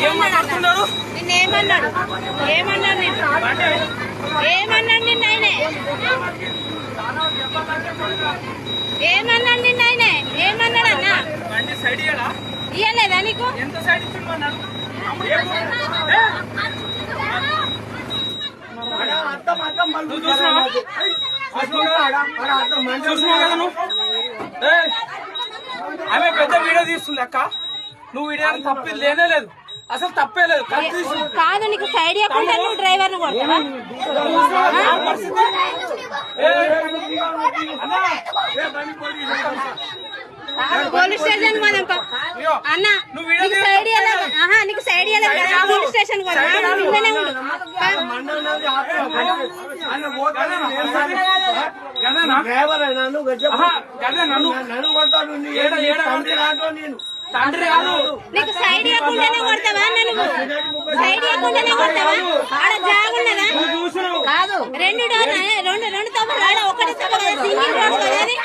నిన్న ఏమన్నాడు ఏమన్నాడు నిన్ను ఏమన్నాడు నిన్న? ఆయనే ఏమన్నాడు నిన్న ఆయనే ఏమన్నాడు అన్న? ఇయ్యలేదా నీకు చూసినావా? చూసినావు కదా నువ్వు? ఆమె పెద్ద వీడియో తీస్తుంది అక్క. నువ్వు వీడియో తప్పి లేనే లేదు. అసలు తప్పే లేదు కాదు నీకు సైడ్ ఇవ్వకుండా నువ్వు డ్రైవర్ పోలీస్ స్టేషన్ అన్న సైడ్ నీకు సైడ్ పోలీస్ స్టేషన్ పోదాం నువ్వు ఇంట్లోనే ఉండు పా. గదేనా డ్రైవర్ అయినా నువ్వు గజ్జ- ఆహా, గదేనా నువ్వు నన్ను కొడతాను నేను తండ్రి కాదు. నీకు సైడ్ ఇవ్వకుండానే కొడతావా నువ్వు సైడ్ ఇవ్వకుండానే కొడతావా? ఆడ జాగున్నదా కాదు. రెండు డోర్ రెండు రెండు తప్పులు ఆడ ఒకటి తప్పు కదా సింగిల్ రోడ్ కదా అది?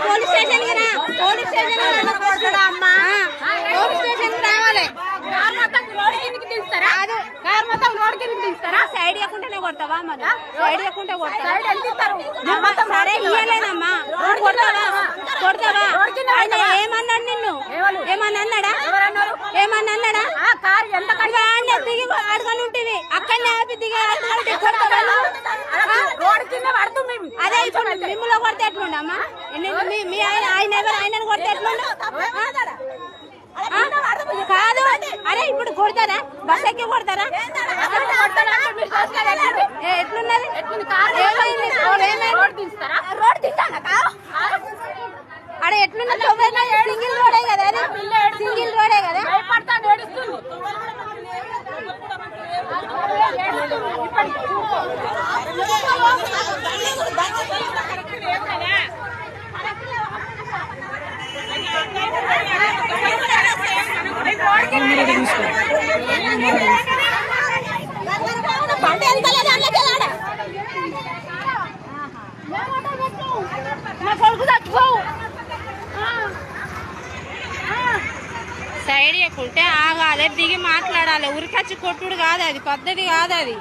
పోలీస్ స్టేషన్కి రా పోలీస్ స్టేషన్ కారు మొత్తం రోడ్ సైడ్ ఇవ్వకుండానే కొడతావా మరి? సైడ్ ఇవ్వకుంటే కొడతావా? సరే నువ్వు కొడతావా? ఆయన ఏమన్నాడు నిన్ను? ఏమన్నా అన్నాడా? ఏమన్నా అన్నాడా? దిగి అడగని అక్కడనే ఆపి దిగి? అదే ఇప్పుడు మిమ్మల్ని కొడితే ఎట్లుండమ్మా? మీ- ఆయన ఆయన ఎవరు? ఆయనను కొడితే ఎట్లుండు? కాదు అరే ఇప్పుడు కొడతారా? బస్ ఎక్కి కొడతారా? ఎట్లున్నది? ఏమైంది? ఏమైంది? అడ ఎట్లున్నది సింగిల్ రోడే కదా అది సింగిల్ రోడే కదా పంట సైడ్ ఎక్కుంటే ఆగాలి దిగి మాట్లాడాలి. ఉరికొచ్చి కొట్టుడు కాదు అది పద్ధతి కాదు అది.